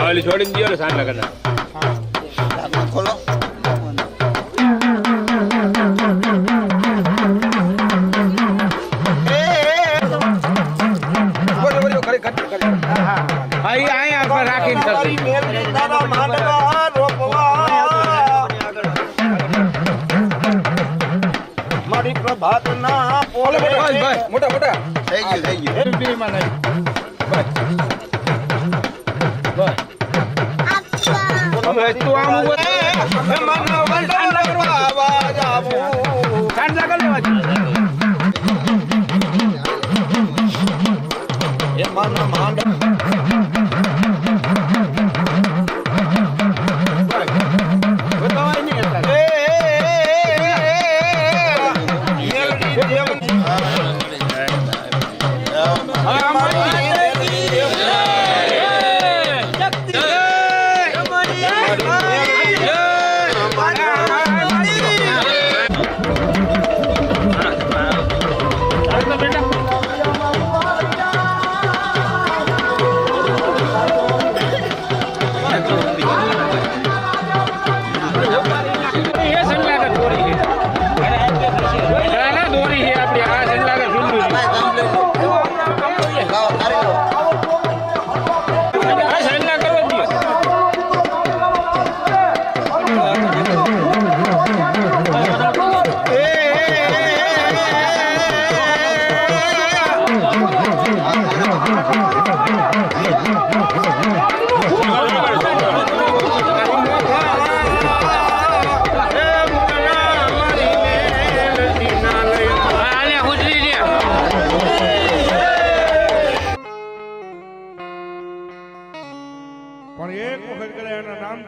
వాళ్ళు చూడండి సార్ కదా મોટા મોટા. થઈ ગયું થઈ ગયું. એ બીમાં નહીં. બસ. બસ. હવે તું આમ ઊભો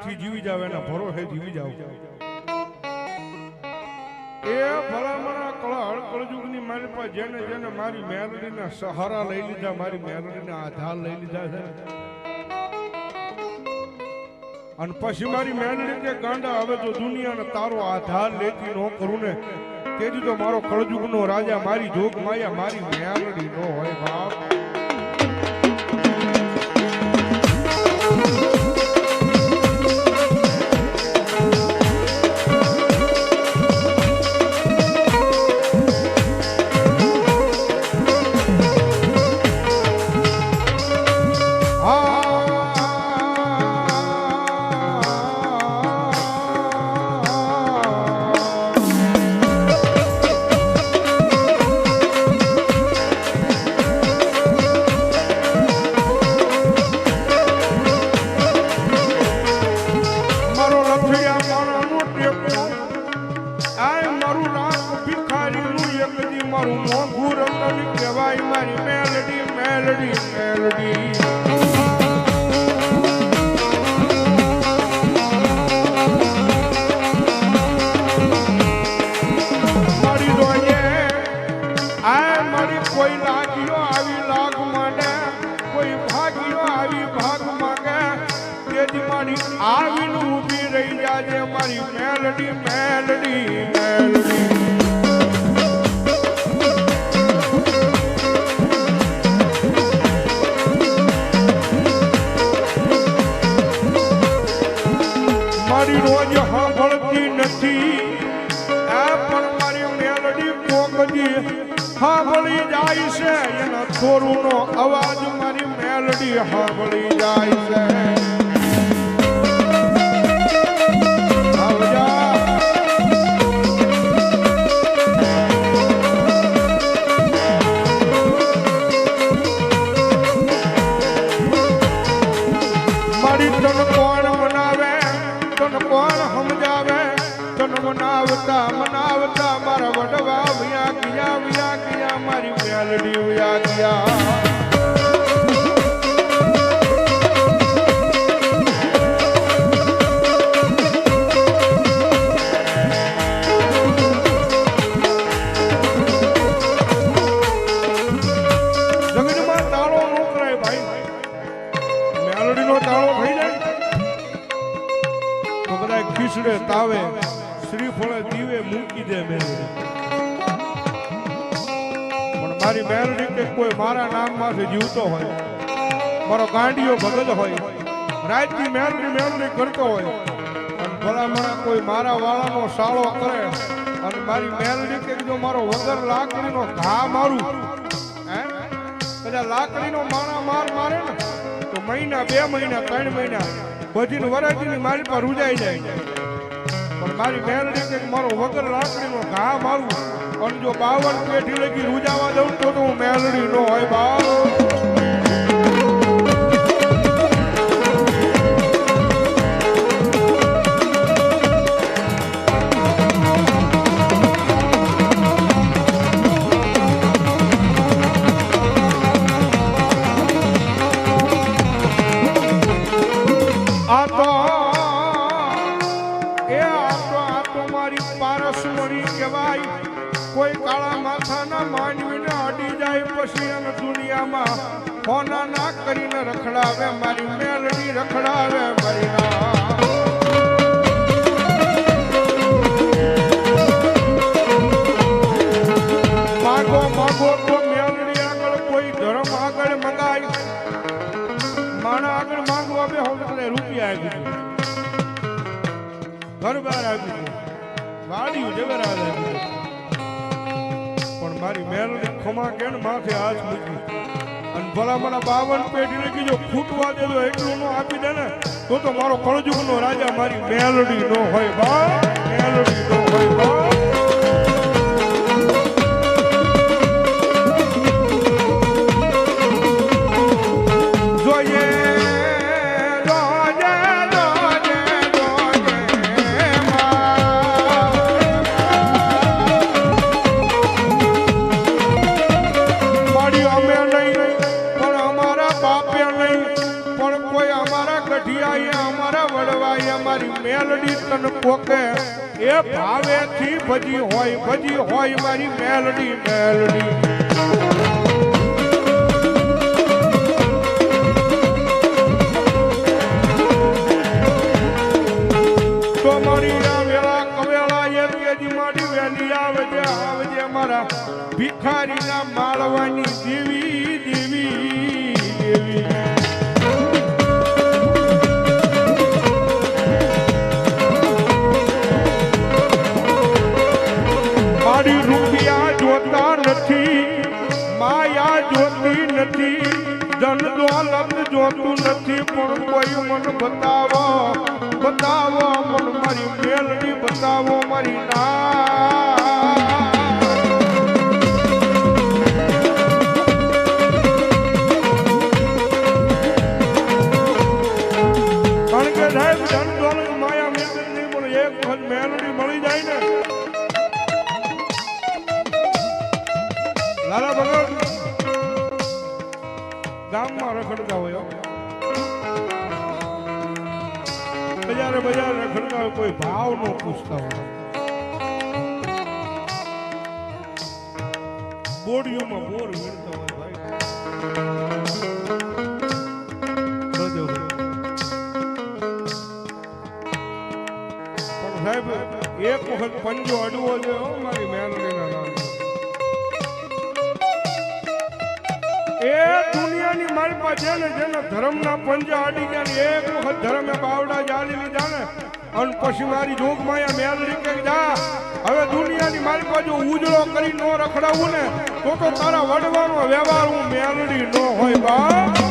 નામથી જીવી જાવ, એના ભરોસે જીવી જાવ. એ ભલામણા કળા કળજુગની મારી પાસે જેને જેને મારી મેલડીના સહારા લઈ લીધા, મારી મેલડીના આધાર લઈ લીધા છે. અને પછી મારી મેલડી કે, ગાંડા, હવે જો દુનિયાને તારો આધાર લેતી નો કરું ને. તેથી તો મારો કળજુગનો રાજા, મારી જોગ માયા, મારી મેલડી નો હોય બાપ. રહી મારી મેલડી મેલડી મેલડી. મારી રોજ સાંભળતી નથી. આ પણ મારી મેલડી કોકજી સાંભળી જાય છે, એના થોરુનો અવાજ મારી મેલડી સાંભળી જાય છે. કદાચ ખીસડે તાવે, શ્રીફળે દીવે મૂકી દે મેલડી પણ મારી મેલડી કે કોઈ મારા નામમાંથી જીવતો હોય, મારો ગાંડીઓ ભગત હોય, રાતની મેલડી મેલડી કરતો હોય અને ભલામણા કોઈ મારા વાળાનો સાળો કરે અને મારી મેલડી કે જો મારો વગર લાકડીનો ઘા મારું, હે? કદાચ લાકડીનો માણા માર મારે ને, તો મહિના, બે મહિના, ત્રણ મહિના બધીને વરાતીની મારી પર રૂજાઈ જાય પણ મારી મેલડી કે મારો વગર લાકડીનો ઘા મારું. અને જો બાવન પેઢી લગી રૂજાવા દઉં તો હું મેલડી નો હોય બાપ. એટલે રૂપિયા આપી દે. ઘર બહાર આપી દે. વાડિયું જગરાજ આપી પણ મારી મેલડી ખમા કે ને માથે હાથ મૂકી. અને ભલા ભલા બાવન પેઢી લગી જો ફૂટવા દે એટલું નો આપી દે ને, તો તો મારો કળજુગ નો રાજા મારી મેલડી નો હોય બા મેલડી નો હોય બા. કોઈ અમારા ગઢિયાએ અમારા વડવાએ અમારી મેલડી તન કોકે એ ભાવેથી ભજી હોય ભજી હોય મારી મેલડી મેલડી. તો મારી માળવાની દેવી નથી. ધન દોલત જોતું નથી, પણ કોઈ મન બતાવો બતાવો પણ મારી મેલડી બતાવો મારી ના. રખડતા હોય બજારે બજારે રખડતા હોય કોઈ ભાવ નો પૂછતા હોય. બોડીઓમાં બોર વેડતા હોય ભાઈ. સાહેબ, એક વખત પંજો અડવો છે મારી મેલડીના દુનિયાની જેને જેને ધર્મના પંજા અડી ગયા ને એક વખત ધર્મે બાવડા જાળી લીધા ને, અને પછી મારી જોગમાયા મેલડી કે, જા, હવે દુનિયાની મારી જો ઉજળો કરી ન રખડાવું ને, તો તો તારા વડવાનો વ્યવહાર હું મેલડી ન હોય બા.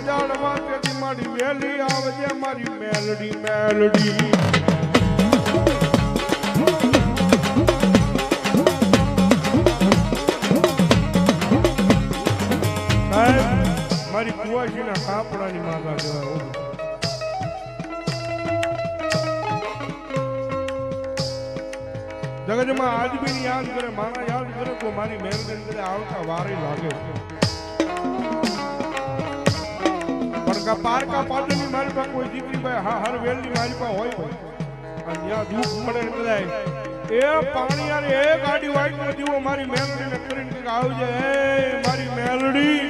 જાણવા તેથી મારી વેલી આવજે, મારી મેલડી મેલડી મારી કુવાસીના કાપડાની માતા કહેવાય હો. આજ બી યાદ કરે, મારા યાદ કરે, તો મારી મહેરબાની કરે આવતા વારે લાગે કા પારકા પાટણની મારી પાસે કોઈ દીકરી ભાઈ, હા, હર વેલની મારી પાસે હોય હોય અને જ્યાં પડે એટલે એ પાણી યાર એ ગાડી વાઈટ નો દીવો મારી મેલડીને કરીને આવજે, એ મારી મેલડી.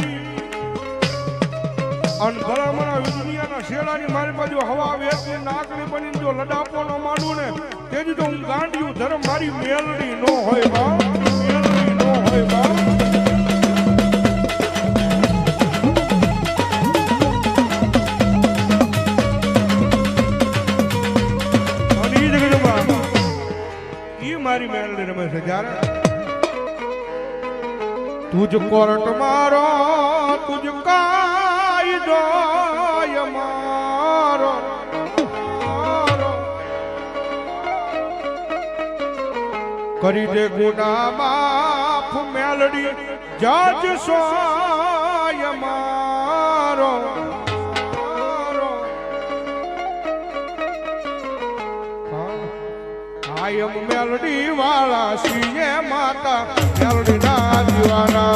અને ભલામણા દુનિયાના શેડાની મારી બાજુ હવા વેચી નાકડી બની જો લડાપો ન માનું ને, તેથી તો હું ગાંડિયું ધર્મ મારી મેલડી નો હોય બા મારી મેલડી રમે છે જ્યારે તુજ કોરટ મારો, તુજ કાયદો મારો. કરી દે ગુના માફ, મેલડી જજ સોય મારો. આયમ મેલડી વાળા સિંહે માતા મેલડી ના દીવાના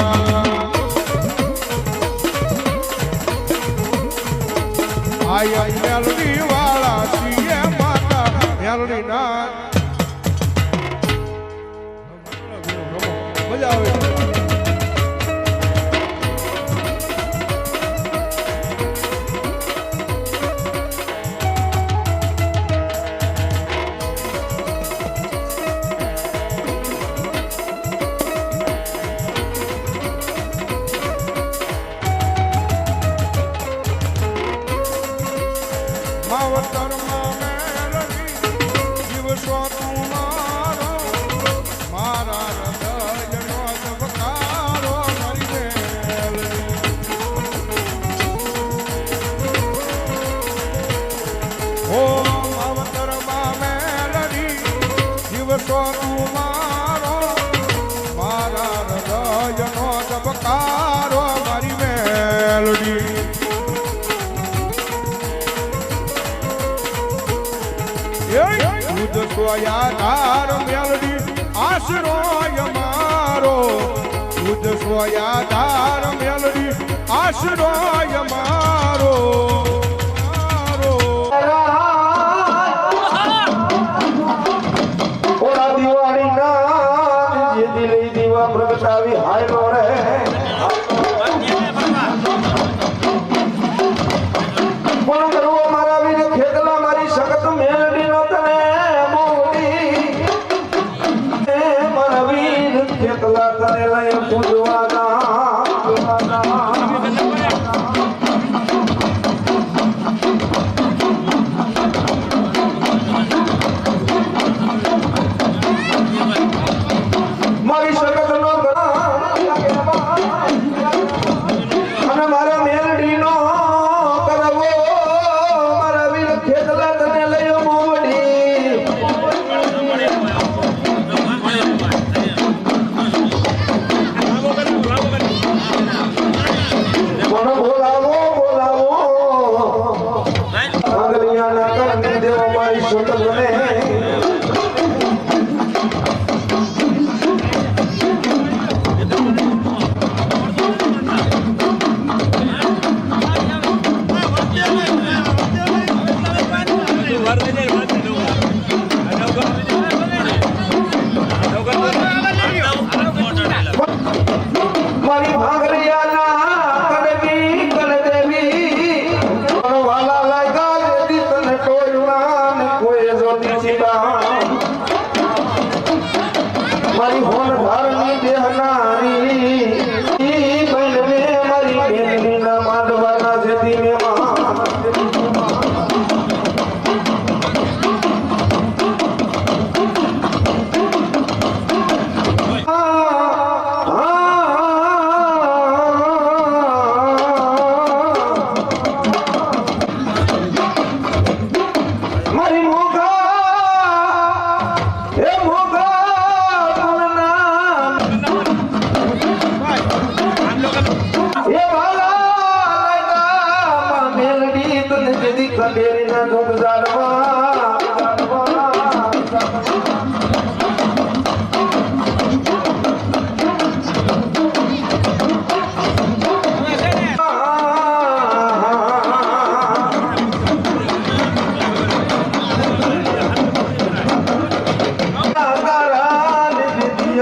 આયમ મેલડી વાળા સિંહે માતા મેલડી ના મજા આવે ધબકારો મારી મેલડી. દૂધ સ્વયાધાર મેલડી. આશરોય મારો. ખુદ સ્વયાધાર મેલડી. આશરોય મારો. ખેતલા તને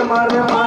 Maria.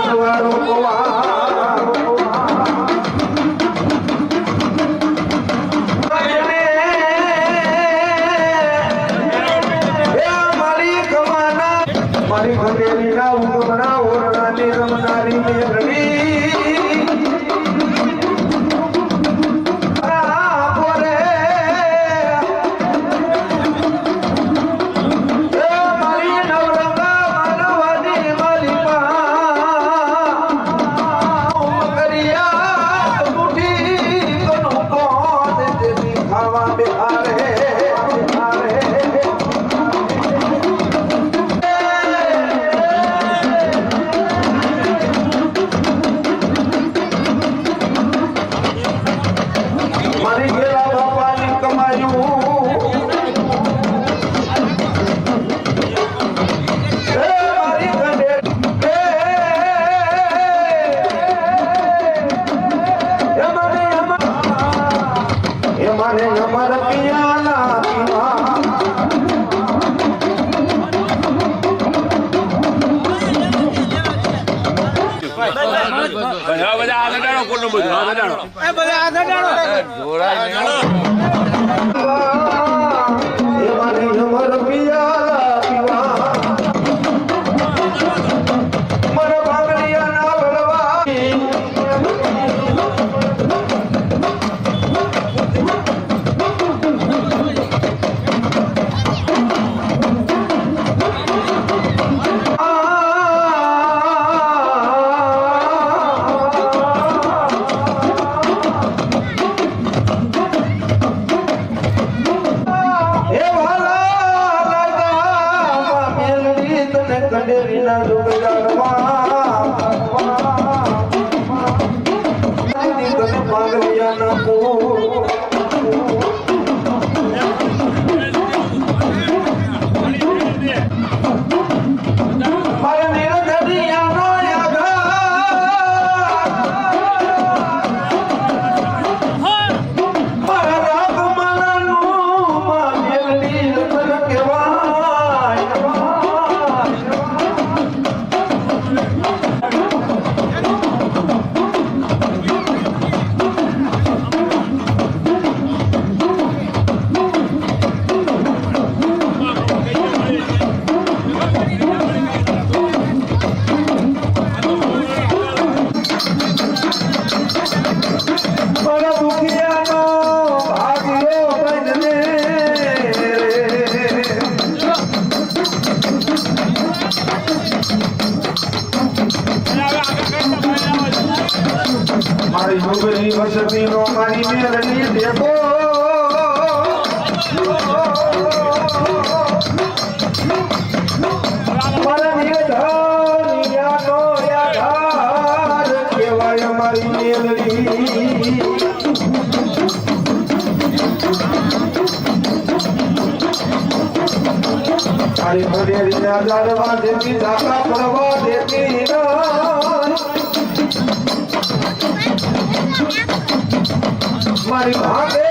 મારી ભાગે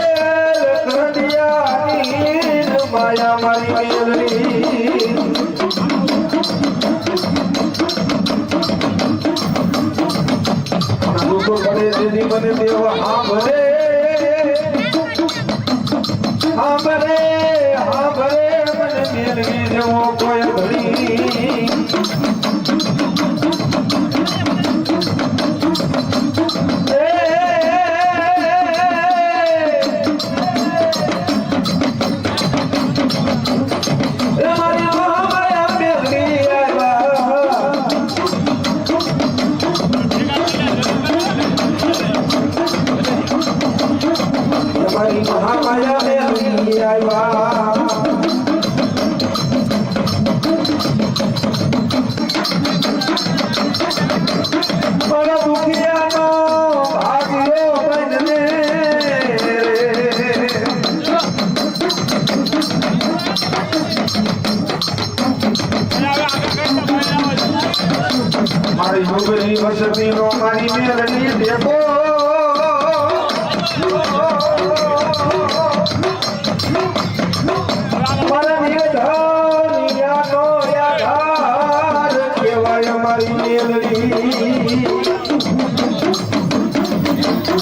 માયા મારી મયલની લોકો કરે દીદી મને દેવા હા ભરે હા ભરે હા ભરે મને મેળવી દેવો કોઈ મારી મહાકાયા મેં આવી આવ્યા